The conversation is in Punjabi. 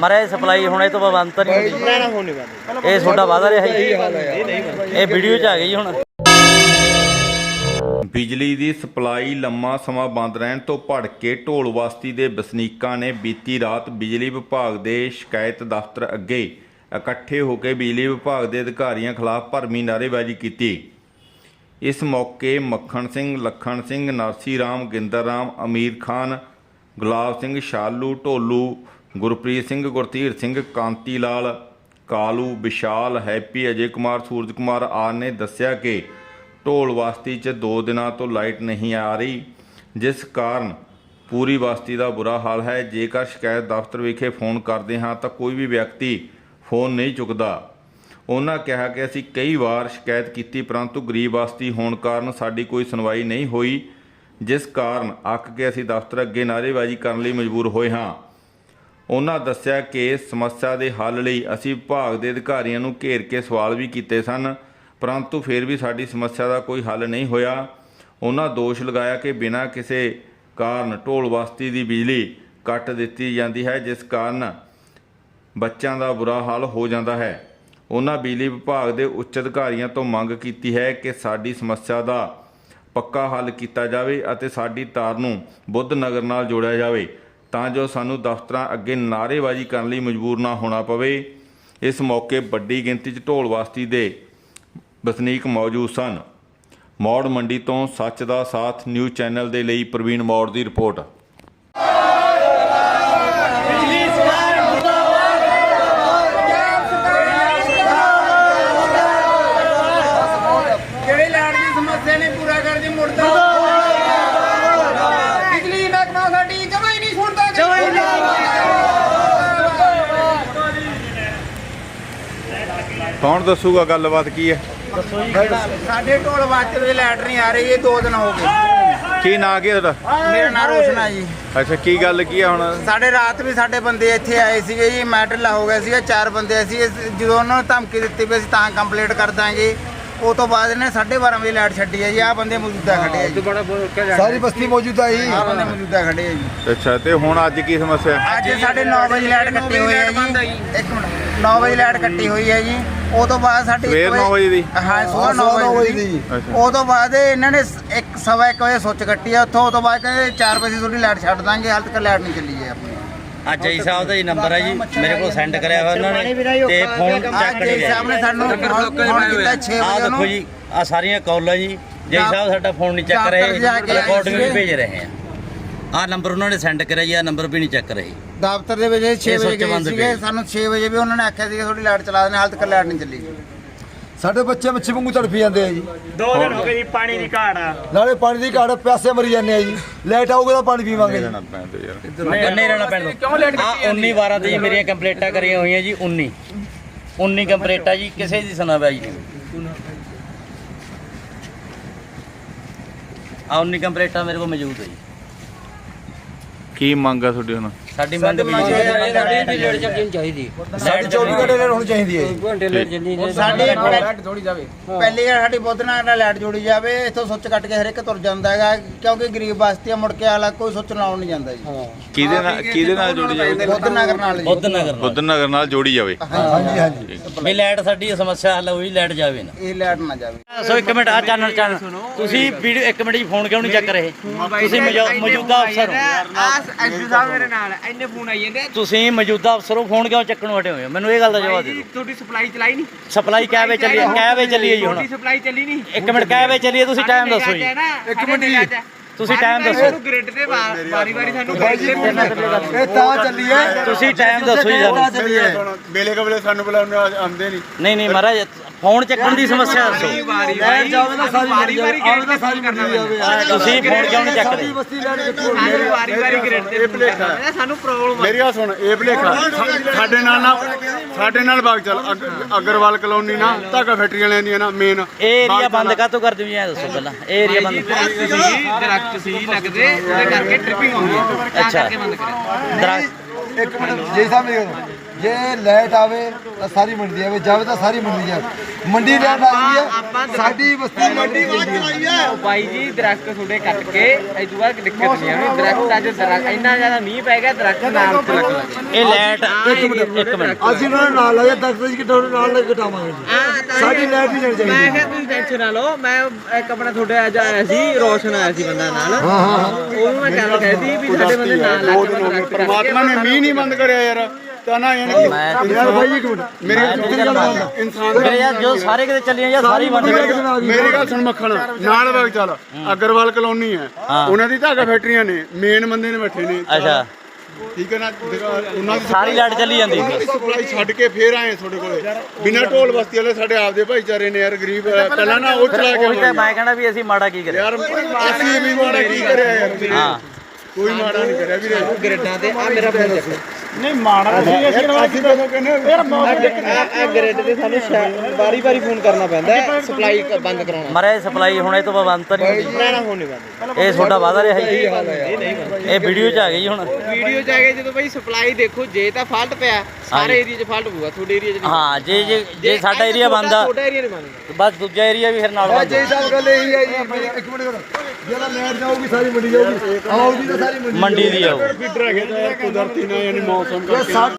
ਮਰੇ ਸਪਲਾਈ ਹੁਣ ਇਹ ਤੋਂ ਬਾਅਦ ਬੰਦ ਤਾਂ ਨਹੀਂ ਹੁੰਦੀ। ਲੈਣਾ ਹੋਣੇ ਬੰਦ ਇਹ ਤੁਹਾਡਾ ਵਾਦਾ ਰਿਹਾ ਜੀ ਇਹ ਵੀਡੀਓ ਚ ਆ ਗਈ ਹੁਣ। ਬਿਜਲੀ ਦੀ ਸਪਲਾਈ ਲੰਮਾ ਸਮਾਂ ਬੰਦ ਰਹਿਣ ਤੋਂ ਭੜਕੇ ਢੋਲਵਾਸਤੀ ਦੇ ਵਸਨੀਕਾਂ ਨੇ ਬੀਤੀ ਰਾਤ ਬਿਜਲੀ ਵਿਭਾਗ ਦੇ ਸ਼ਿਕਾਇਤ ਦਫ਼ਤਰ ਅੱਗੇ ਇਕੱਠੇ ਹੋ ਕੇ ਬਿਜਲੀ ਵਿਭਾਗ ਦੇ ਅਧਿਕਾਰੀਆਂ ਖਿਲਾਫ ਭਰਮੀ ਨਾਅਰੇਬਾਜ਼ੀ ਕੀਤੀ। ਇਸ ਮੌਕੇ ਮੱਖਣ ਸਿੰਘ ਲਖਣ ਸਿੰਘ ਨਰਸੀ ਰਾਮ ਗਿੰਦਰ ਰਾਮ ਅਮੀਰ ਖਾਨ ਗੁਲਾਬ ਸਿੰਘ ਸ਼ਾਲੂ ਢੋਲੂ ਗੁਰਪ੍ਰੀਤ ਸਿੰਘ ਗੁਰਧੀਰ ਸਿੰਘ, ਕਾਂਤੀ ਲਾਲ, ਕਾਲੂ, ਵਿਸ਼ਾਲ, ਹੈਪੀ, ਅਜੇ ਕੁਮਾਰ, ਸੂਰਜ ਕੁਮਾਰ ਆਰ ਨੇ ਦੱਸਿਆ ਕਿ ਢੋਲ ਬਸਤੀ 'ਚ 2 ਦਿਨਾਂ ਤੋਂ ਲਾਈਟ ਨਹੀਂ ਆ ਰਹੀ, ਜਿਸ ਕਾਰਨ ਪੂਰੀ ਵਸਤੀ ਦਾ ਬੁਰਾ ਹਾਲ ਹੈ। ਜੇਕਰ ਸ਼ਿਕਾਇਤ ਦਫ਼ਤਰ ਵਿਖੇ ਫੋਨ ਕਰਦੇ ਹਾਂ ਤਾਂ ਕੋਈ ਵੀ ਵਿਅਕਤੀ ਫੋਨ ਨਹੀਂ ਚੁੱਕਦਾ। ਉਹਨਾਂ ਕਿਹਾ ਕਿ ਅਸੀਂ ਕਈ ਵਾਰ ਸ਼ਿਕਾਇਤ ਕੀਤੀ ਪਰੰਤੂ ਗਰੀਬ ਬਸਤੀ ਹੋਣ ਕਾਰਨ ਸਾਡੀ ਕੋਈ ਸੁਣਵਾਈ ਨਹੀਂ ਹੋਈ, ਜਿਸ ਕਾਰਨ ਅੱਕ ਕੇ ਅਸੀਂ ਦਫ਼ਤਰ ਅੱਗੇ ਨਾਅਰੇਬਾਜ਼ੀ ਕਰਨ ਲਈ ਮਜਬੂਰ ਹੋਏ ਹਾਂ। ਉਹਨਾਂ ਦੱਸਿਆ ਕਿ ਸਮੱਸਿਆ ਦੇ ਹੱਲ ਲਈ ਅਸੀਂ ਵਿਭਾਗ ਦੇ ਅਧਿਕਾਰੀਆਂ ਨੂੰ ਘੇਰ ਕੇ ਸਵਾਲ ਵੀ ਕੀਤੇ ਸਨ, ਪਰੰਤੂ ਫਿਰ ਵੀ ਸਾਡੀ ਸਮੱਸਿਆ ਦਾ ਕੋਈ ਹੱਲ ਨਹੀਂ ਹੋਇਆ। ਉਹਨਾਂ ਦੋਸ਼ ਲਗਾਇਆ ਕਿ ਬਿਨਾਂ ਕਿਸੇ ਕਾਰਨ ਢੋਲ ਬਸਤੀ ਦੀ ਬਿਜਲੀ ਕੱਟ ਦਿੱਤੀ ਜਾਂਦੀ ਹੈ, ਜਿਸ ਕਾਰਨ ਬੱਚਿਆਂ ਦਾ ਬੁਰਾ ਹਾਲ ਹੋ ਜਾਂਦਾ ਹੈ। ਉਹਨਾਂ ਬਿਜਲੀ ਵਿਭਾਗ ਦੇ ਉੱਚ ਅਧਿਕਾਰੀਆਂ ਤੋਂ ਮੰਗ ਕੀਤੀ ਹੈ ਕਿ ਸਾਡੀ ਸਮੱਸਿਆ ਦਾ ਪੱਕਾ ਹੱਲ ਕੀਤਾ ਜਾਵੇ ਅਤੇ ਸਾਡੀ ਤਾਰ ਨੂੰ ਬੁੱਧ ਨਗਰ ਨਾਲ ਜੋੜਿਆ ਜਾਵੇ। ਤਾਂ ਜੋ ਸਾਨੂੰ ਦਫ਼ਤਰਾਂ ਅੱਗੇ ਨਾਅਰੇਬਾਜ਼ੀ ਕਰਨ ਲਈ ਮਜਬੂਰ ਨਾ ਹੋਣਾ ਪਵੇ, ਇਸ ਮੌਕੇ ਵੱਡੀ ਗਿਣਤੀ 'ਚ ਢੋਲ ਵਾਸਤੀ ਦੇ ਵਸਨੀਕ ਮੌਜੂਦ ਸਨ। ਮੌੜ ਮੰਡੀ ਤੋਂ ਸੱਚ ਦਾ ਸਾਥ ਨਿਊਜ਼ ਚੈਨਲ ਦੇ ਲਈ ਪ੍ਰਵੀਨ ਮੌੜ ਦੀ ਰਿਪੋਰਟ ਜਿਹੜੀ ਲੈਣ ਦੀ ਸਮੱਸਿਆ ਨੇ ਪੂਰਾ ਕਰ ਦੀ ਮੁਰਦਾ ਬਿਜਲੀ ਮਹਿਕਮਾ ਸਾਡੀ ਜਮਾ ਹੀ ਨਹੀਂ ਸੁਣਦਾ ਜਮਾ ਹੀ ਕੌਣ ਦੱਸੂਗਾ ਗੱਲਬਾਤ ਕੀ ਹੈ? ਸਾਡੇ ਢੋਲ ਵਾਚ ਦੇ ਲੈਟ ਨਹੀਂ ਆ ਰਹੀ ਇਹ ਦੋ ਦਿਨ ਹੋ ਗਏ। ਕੀ ਨਾਂ ਕੀ ਤੁਹਾਡਾ? ਮੇਰਾ ਨਾਮ ਰੋਸ਼ਨਾ ਜੀ। ਅੱਛਾ ਕੀ ਗੱਲ ਕੀ ਆ ਹੁਣ? ਸਾਡੇ ਰਾਤ ਵੀ ਸਾਡੇ ਬੰਦੇ ਇੱਥੇ ਆਏ ਸੀਗੇ ਜੀ ਮੈਂ ਢਿੱਲਾ ਹੋ ਗਿਆ ਸੀਗਾ ਚਾਰ ਬੰਦੇ ਸੀ ਜਦੋਂ ਉਹਨਾਂ ਨੂੰ ਧਮਕੀ ਦਿੱਤੀ ਵੀ ਅਸੀਂ ਤਾਂ ਕੰਪਲੀਟ ਕਰ ਦਾਂਗੇ। ਉਹ ਤੋਂ ਬਾਅਦ ਇਹਨੇ 12:30 ਵਜੇ ਲਾਈਟ ਛੱਡੀ ਹੈ ਜੀ ਆਹ ਬੰਦੇ ਮੌਜੂਦਾ ਖੜੇ ਆ ਜੀ। ਸਾਰੀ ਬਸਤੀ ਮੌਜੂਦਾ ਹੀ। ਆਹ ਬੰਦੇ ਮੌਜੂਦਾ ਖੜੇ ਆ ਜੀ। ਅੱਛਾ ਤੇ ਹੁਣ ਅੱਜ ਕੀ ਸਮੱਸਿਆ? ਹੈ? ਅੱਜ ਸਾਡੇ 9 ਵਜੇ ਲਾਈਟ ਕੱਟੀ ਹੋਈ ਹੈ ਜੀ। ਇੱਕ ਮਿੰਟ 9 ਵਜੇ ਲਾਈਟ ਕੱਟੀ ਹੋਈ ਹੈ ਜੀ। ਉਹ ਤੋਂ ਬਾਅਦ ਸਾਡੀ ਸਵੇਰ ਵਜੇ ਦੀ? ਹਾਂ ਸਵੇਰ ਹਾਂ, 9 ਸਵਾ ਨੌ ਵਜੇ ਦੀ। ਉਹ ਤੋਂ ਬਾਅਦ ਇਹਨਾਂ ਨੇ ਸ- ਇੱਕ ਸਵਾ ਇੱਕ ਵਜੇ ਸੁੱਚ ਕੱਟੀ ਆ ਉੱਥੋਂ ਉਹ ਤੋਂ ਬਾਅਦ ਕਹਿੰਦੇ 4 ਵਜੇ ਤੁਹਾਡੀ ਲਾਈਟ ਛੱਡ ਦਾਂਗੇ ਹਾਲ ਤੱਕ ਲਾਈਟ ਨਹੀਂ ਚੱਲੀ ਹੈ ਆਪਣੀ। ਆ ਜੈ ਸਾਹਿਬ ਦਾ ਜੀ ਨੰਬਰ ਹੈ ਜੀ ਮੇਰੇ ਕੋਲ ਸੈਂਡ ਕਰਿਆ ਹੋਇਆ ਉਹਨਾਂ ਨੇ ਤੇ ਫੋਨ ਚੱਕ ਅੱਜ ਨਹੀਂ ਜੀ ਸਾਹਿਬ ਨੇ ਰਿਹਾ ਸਾਨੂੰ ਫੋਨ ਕੀਤਾ 6 ਆ ਵਜੇ ਦੇਖੋ ਨੂੰ ਜੀ ਆ ਸਾਰੀਆਂ ਕਾਲਾਂ ਜੀ ਜੈ ਸਾਹਿਬ ਸਾਡਾ ਫੋਨ ਨਹੀਂ ਚੱਕ ਰਹੇ ਰਿਕਾਰਡਿੰਗ ਵੀ। ਭੇਜ ਰਹੇ ਆ। ਆ ਨੰਬਰ ਉਹਨਾਂ ਨੇ ਸੈਂਡ ਕਰਿਆ ਜੀ ਆ ਨੰਬਰ ਵੀ ਨਹੀਂ ਚੱਕ ਰਹੇ। ਦਫ਼ਤਰ ਦੇ ਵਿੱਚ 6 ਇਹ ਵਜੇ ਗਏ ਸੀਗੇ। ਸਾਨੂੰ 6 ਵਜੇ ਵੀ ਉਹਨਾਂ ਨੇ ਆਖਿਆ ਸੀ ਤੁਹਾਡੀ ਲਾਈਟ ਚਲਾ ਦੇਣੇ ਹਾਲ ਤੱਕ ਲਾਈਟ ਨਹੀਂ ਚੱਲੀ। ਸਾਡੇ ਬੱਚੇ ਮੱਛੀ ਵਾਂਗੂ ਤੜਫੀ ਜਾਂਦੇ ਆ ਜੀ। ਦੋ ਦਿਨ ਹੋ ਗਏ ਜੀ ਪਾਣੀ ਦੀ ਘਾਟ ਆ। ਨਾਲੇ ਪਾਣੀ ਦੀ ਘਾਟ ਪਿਆਸੇ ਮਰੀ ਜਾਂਦੇ ਆ ਜੀ। ਲਾਈਟ ਆਊਗਾ ਤਾਂ ਪਾਣੀ ਪੀਵਾਂਗੇ ਜੀ। ਨਹੀਂ ਰਹਿਣਾ ਪੈਂਦਾ ਕਿਉਂ ਲੈਟ ਆ 19 12 ਤੇ ਜੀ ਮੇਰੀਆਂ ਕੰਪਲੀਟਾਂ ਕਰੀਆਂ ਹੋਈਆਂ ਜੀ 19 19 ਕੰਪਲੀਟਾਂ ਜੀ ਕਿਸੇ ਦੀ ਸੁਣਾਵਾਈ ਨਹੀਂ ਆ 19 ਕੰਪਲੀਟਾਂ ਮੇਰੇ ਕੋਲ ਮੌਜੂਦ ਹੈ ਜੀ। ਕੀ ਮੰਗ ਆ ਤੁਹਾਡੀ ਹੁਣ? ਸਾਡੀ ਮੰਗ ਵੀ ਜੀ ਲੇਟ ਚਾਹੀਦੀ। ਸਾਡੀ 24 ਘੰਟੇ ਲਾਈਟ ਹੋਣੀ ਚਾਹੀਦੀ ਹੈ ਜੀ। ਘੰਟੇ ਲੇਟ ਜਾਂਦੀ ਸਾਡੀ ਲਾਈਟ ਜੋੜੀ ਜਾਵੇ। ਪਹਿਲੀ ਗੱਲ ਸਾਡੀ ਬੁੱਧ ਨਾਲ ਲਾਈਟ ਜੋੜੀ ਜਾਵੇ ਇੱਥੋਂ ਸੁੱਚ ਕੱਟ ਕੇ ਹਰ ਇੱਕ ਤੁਰ ਜਾਂਦਾ ਹੈਗਾ ਕਿਉਂਕਿ ਗਰੀਬ ਬਸਤੀ ਆ ਮੁੜ ਕੇ ਆਲਾ ਕੋਈ ਸੁੱਚ ਲਾਉਣ ਨਹੀਂ ਜਾਂਦਾ ਜੀ। ਕਿਹਦੇ ਨਾਲ ਕਿਹਦੇ ਨਾਲ ਜੋੜੀ ਜਾਵੇ? ਬੁੱਧ ਨਗਰ ਨਾਲ ਜੀ। ਬੁੱਧ ਨਗਰ ਨਾਲ। ਬੁੱਧ ਨਗਰ ਨਾਲ ਜੋੜੀ ਜਾਵੇ। ਹਾਂਜੀ ਹਾਂਜੀ। ਵੀ ਲਾਈਟ ਸਾਡੀ ਸਮੱਸਿਆ ਹੱਲ ਹੋਈ ਲਾਈਟ ਜਾਵੇ ਨਾ। ਇਹ ਲਾਈਟ ਨਾ ਜਾਵੇ। ਸੋ ਇੱਕ ਮਿੰਟ ਆ ਚੈਨਲ ਚੈਨਲ। ਤੁਸੀਂ ਵੀਡੀਓ ਇੱਕ ਮਿੰਟ ਜੀ ਫੋਨ ਕਿਉਂ ਨਹੀਂ ਚੱਕ ਰਹੇ? ਤੁਸੀਂ ਮੌਜੂ- ਮੌਜੂਦਾ ਅਫਸਰ ਹੋ। ਐਸਪੀ ਸਾਹਿਬ ਮੇਰੇ ਨਾਲ। ਇੰਨੇ ਫੋਨ ਆਈ ਜਾਂਦੇ ਤੁਸੀਂ ਮੌਜੂਦਾ ਅਫਸਰ ਹੋ ਫੋਨ ਕਿਉਂ ਚੱਕਣੋਂ ਹਟੇ ਹੋਏ ਹੋ? ਮੈਨੂੰ ਇਹ ਗੱਲ ਦਾ ਜਵਾਬ ਦੇ ਦਿਓ। ਤੁਹਾਡੀ ਸਪਲਾਈ ਚਲਾਈ ਨਹੀਂ। ਸਪਲਾਈ ਕਿਹ ਵੇ ਚੱਲੀ ਕਿਹ ਵੇ ਚੱਲੀ ਹੈ ਜੀ ਹੁਣ? ਤੁਹਾਡੀ ਸਪਲਾਈ ਚੱਲੀ ਨਹੀਂ। ਇੱਕ ਮਿੰਟ ਕਿਹ ਵੇ ਚੱਲੀ ਹੈ? ਤੁਸੀਂ ਟਾਈਮ ਦੱਸੋ ਜੀ। ਇੱਕ ਮਿੰਟ ਜੀ। ਤੁਸੀਂ ਟਾਈਮ ਦੱਸੋ। ਗ੍ਰਿਡ ਤੇ ਵਾਰੀ ਵਾਰੀ ਸਾਨੂੰ ਤੇ ਇਹ ਤਾਂ ਚੱਲੀ ਹੈ ਤੁਸੀਂ ਟਾਈਮ ਦੱਸੋ ਜੀ ਸਾਨੂੰ। ਚੱਲੀ ਹੈ ਵੇਲੇ ਕਬਲੇ ਸਾਨੂੰ ਬੁਲਾਉਣ ਆਉਂਦੇ ਨਹੀਂ। ਨਹੀਂ ਨਹੀਂ ਮਹਾਰਾਜ ਫੋਨ ਚੱਕਣ ਦੀ ਸਮੱਸਿਆ ਦੱਸੋ। ਵਾਰੀ ਲਾਈਟ ਜਾਵੇ ਤਾਂ ਸਾਰੀ ਵਾਰੀ ਵਾਰੀ ਆਵੇ ਤਾਂ ਸਾਰੀ ਕਰਨਾ ਤੁਸੀਂ ਫੋਨ ਕਿਉਂ ਨਹੀਂ ਚੱਕ ਸਾਡੀ ਰਹੇ ਬਸਤੀ ਲਾਈਟ ਕਿੱਥੋਂ ਹੋਣੀ ਸਾਨੂੰ ਹੈ। ਵਾਰੀ ਵਾਰੀ ਗ੍ਰਿਡ ਤੇ ਪੈਂਦਾ, ਸਾਨੂੰ ਪ੍ਰੋਬਲਮ ਮੇਰੀ ਗੱਲ ਸੁਣ ਇਹ ਭਲੇਖਾ ਸਾਡੇ ਨਾਲ ਨਾ ਸਾਡੇ ਨਾਲ ਬਾਗ ਚੱਲ। ਅਗ- ਅਗਰਵਾਲ ਕਲੋਨੀ ਨਾ ਧਾਗਾ ਫੈਕਟਰੀ ਵਾਲਿਆਂ ਦੀਆਂ ਨਾ ਮੇਨ ਇਹ ਏਰੀਆ ਬੰਦ ਕਾਤੋਂ ਕਰ ਦਿਓ ਜੀ ਐ ਦੱਸੋ ਪਹਿਲਾਂ। ਇਹ ਏਰੀਆ ਬੰਦ ਦਰਖਤ ਲੱਗਦੇ ਉਹਦੇ ਕਰਕੇ ਟ੍ਰਿਪਿੰਗ ਆਉਂਦੀ ਹੈ ਤਾਂ ਅੱਛਾ। ਕਰਕੇ ਬੰਦ ਕਰਿਆ। ਦਰਖਤ ਇੱਕ ਮਿੰਟ ਜੀ ਸਾਹਿਬ ਮੇਰੀ ਗੱਲ ਜੇ ਲਾਈਟ ਆਵੇ ਤਾਂ ਸਾਰੀ ਮੰਡੀ ਆਵੇ ਜਾਵੇ ਤਾਂ ਸਾਰੀ ਮੰਡੀ ਜਾਵੇ। ਮੰਡੀ ਲੈਟ ਆ ਗਈ ਆਪਾਂ ਹੈ ਸਾਡੀ ਬਸਤੀ ਮੰਡੀ ਉਹ ਬਾਈ ਜੀ ਦਰਖਤ ਤੁਹਾਡੇ ਕੱਟ ਕੇ ਇਦੋਂ ਬਾਅਦ ਦਿੱਕਤ ਨਹੀਂ ਆਉਣੀ। ਦਰਖਤ ਅੱਜ ਦਰਖਤ ਇੰਨਾ ਜ਼ਿਆਦਾ ਮੀਂਹ ਪੈ ਗਿਆ ਦਰਖਤ ਨਾਲ ਤੇ ਲੱਗ ਲੱਗੇ ਇਹ ਲੈਟ ਇੱਕ ਮਿੰਟ ਅਸੀਂ ਉਹਨਾਂ ਨੂੰ ਨਾਲ ਲਾਇਆ ਦਸ ਵਜੇ ਕਿਟਾਉਣ ਨਾਲ ਲੈ ਜੀ ਸਾਡੀ ਲਾਈਟ ਨਹੀਂ ਜਾਣੀ ਮੈਂ ਚਾਹੀਦੀ ਕਿਹਾ ਤੁਸੀਂ ਟੈਨਸ਼ਨ ਨਾ ਲਓ। ਮੈਂ ਇੱਕ ਆਪਣਾ ਤੁਹਾਡੇ ਅੱਜ ਆਇਆ ਸੀ ਰੋਸ਼ਨ ਆਇਆ ਸੀ ਬੰਦਾ ਨਾਲ। ਉਹਨੂੰ ਮੈਂ ਗੱਲ ਕਹਿਤੀ ਵੀ ਸਾਡੇ ਬੰਦੇ ਨਾਲ ਦਰਖਤ ਕੱਟ ਕੇ ਪਰਮਾਤਮਾ ਨੇ ਮੀਂਹ ਨਹੀਂ ਬੰਦ ਕਰਿਆ ਯਾਰ। ਤਾਂ ਨਾ ਯਾਨੀ ਕਿ ਯਾਰ ਭਾਈ ਇੱਕ ਮਿੰਟ। ਮੇਰੇ ਇਨਸਾਨ ਮੇਰੇ ਯਾਰ ਜੋ ਸਾਰੇ ਕਿਤੇ ਚੱਲੀਆਂ ਯਾਰ ਸਾਰੀ ਬੰਦ ਮੇਰੀ ਗੱਲ ਸੁਣ ਮੱਖਣ। ਨਾਲ ਵਗ ਚੱਲ। ਅਗਰਵਾਲ ਕਲੋਨੀ ਹੈ। ਉਹਨਾਂ ਦੀ ਧਾਗਾ ਫੈਕਟਰੀਆਂ ਨੇ। ਮੇਨ ਬੰਦੇ ਨੇ ਬੈਠੇ ਨੇ। ਅੱਛਾ। ਠੀਕ ਹੈ ਨਾ? ਉਹਨਾਂ ਦੀ ਸਾਰੀ ਲਾਈਟ ਚੱਲੀ ਜਾਂਦੀ ਦੀ ਸਪਲਾਈ ਛੱਡ ਕੇ ਫੇਰ ਆਏ ਤੁਹਾਡੇ ਕੋਲੇ। ਬਿਨਾਂ ਢੋਲ ਬਸਤੀ ਵਾਲੇ ਸਾਡੇ ਆਪਦੇ ਭਾਈਚਾਰੇ ਨੇ ਯਾਰ ਗਰੀਬ ਪਹਿਲਾਂ ਨਾ ਉਹ ਚਲਾ ਕੇ ਉਹੀ। ਮੈਂ ਕਹਿੰਦਾ ਵੀ ਅਸੀਂ ਮਾੜਾ ਕੀ ਕਰਿਆ ਯਾਰ ਅਸੀਂ ਵੀ ਮਾੜਾ ਕੀ ਕਰਿਆ ਯਾਰ। ਕੋਈ ਮਾੜਾ ਨਹੀਂ ਕਰਿਆ ਵੀਰੇ। ਗ੍ਰਿਡਾਂ ਤੇ ਆ ਮੇਰਾ ਫੋਨ ਚੱਕੋ ਨਹੀਂ ਮਾੜਾ ਨਹੀਂ ਅਸੀਂ ਅਸੀਂ ਤਾਂ ਕਹਿੰਦੇ ਆ ਗ੍ਰਿਡ ਤੇ ਸਾਨੂੰ ਵਾਰੀ ਵਾਰੀ ਫੋਨ ਕਰਨਾ ਪੈਂਦਾ ਸਪਲਾਈ ਬੰਦ ਕਰਾਉਣਾ। ਮਰੇ ਸਪਲਾਈ ਹੁਣ ਇਹ ਤੋਂ ਬਾਅਦ ਬੰਦ ਤਾਂ ਨਹੀਂ ਹੋਣ ਨਹੀਂ ਬੰਦ ਇਹ ਤੁਹਾਡਾ ਵਾਦਾ ਰਿਹਾ ਜੀ ਇਹ ਵੀਡੀਓ ਚ ਆ ਗਈ ਹੁਣ। ਵੀਡੀਓ ਚ ਆ ਗਏ ਜਦੋਂ ਬਈ ਸਪਲਾਈ ਦੇਖੋ ਜੇ ਤਾਂ ਫਾਲਟ ਪਿਆ ਸਾਰੇ ਏਰੀਆ 'ਚ ਫਾਲਟ ਪਊਗਾ ਤੁਹਾਡੇ ਏਰੀਆ 'ਚ ਨਹੀਂ ਹਾਂ ਜੇ ਜੇ ਜੇ ਸਾਡਾ ਏਰੀਆ ਬੰਦ ਆ ਤੁਹਾਡਾ ਏਰੀਆ ਨਹੀਂ ਬੰਦ ਬਸ ਦੂਜਾ ਏਰੀਆ ਵੀ ਫਿਰ ਨਾਲ ਆ ਬੰਦ ਜੇ ਸਾਹਿਬ ਗੱਲ ਇਹੀ ਹੈ ਜੀ ਮੇਰੀ- ਇੱਕ ਮਿੰਟ ਕਰੋ। ਜਿਹੜਾ ਲਾਈਟ ਜਾਊਗੀ ਸਾਰੀ ਮੰਡੀ ਜਾਊਗੀ। ਆਊਗੀ ਤਾਂ ਸਾਰੀ ਮੰਡੀ ਮੰਡੀ ਦੀ ਯਾਰ ਕੁਦਰਤੀ ਨਾ ਯਾਨੀ ਮੌਸਮ ਕਰਕੇ ਸਾ-